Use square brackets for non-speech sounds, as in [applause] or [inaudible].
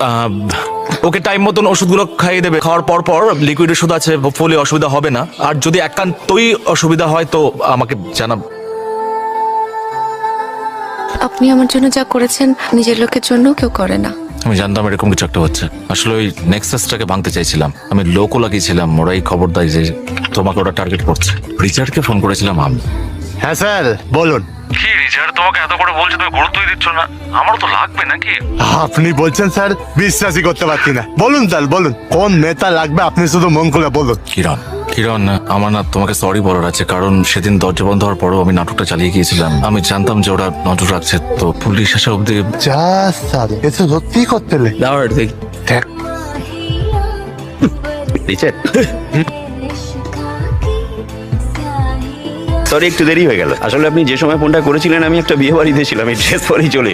আহ, ওকে time মতন ওষুধগুলো খাইয়ে দেবে। খাওয়ার পর পর লিকুইড ওষুধ আছে ফলে অসুবিধা হবে না। আর যদি একান্তই অসুবিধা হয় তো আমাকে জানাব। আপনি আমার জন্য যা করেছেন নিজের লোকের জন্য কেউ করে না। আমি জানতাম এরকম কিছু একটা হচ্ছে। আসলে ওই নেক্সাসটাকে ভাঙতে চাইছিলাম। আমি লোকও লাগিয়েছিলাম ওরাই খবর দেয় যে তোমাকে ওরা টার্গেট করছে। রিচার্ডকে ফোন করেছিলাম আমি। হ্যাঁ স্যার বলুন। কি রিচার্ড তোমাকে এত করে বলছে তুমি গুরুত্বই দিচ্ছ না। আমারও তো লাগবে নাকি? আপনি বলছেন স্যার বিশ্বাসই করতে পারছি না। বলুন স্যার বলুন কোন নেতা লাগবে আপনি শুধু মন করে বলুন। কিরণ কিরণ আমার না তোমাকে সরি বলার আছে কারণ সেদিন দরজা বন্ধ হওয়ার পরও আমি নাটকটা চালিয়ে গিয়েছিলাম। আমি জানতাম যে ওরা নজর রাখছে তো পুলিশ আসা অব্দি যা স্যার এসে সত্যি করতে দেখ। [laughs] সরি একটু দেরি হয়ে গেল। আসলে আপনি যে সময় ফোনটা করেছিলেন, আমি একটা বিয়ে বাড়িতে ছিলাম, এই ড্রেস পরেই চলে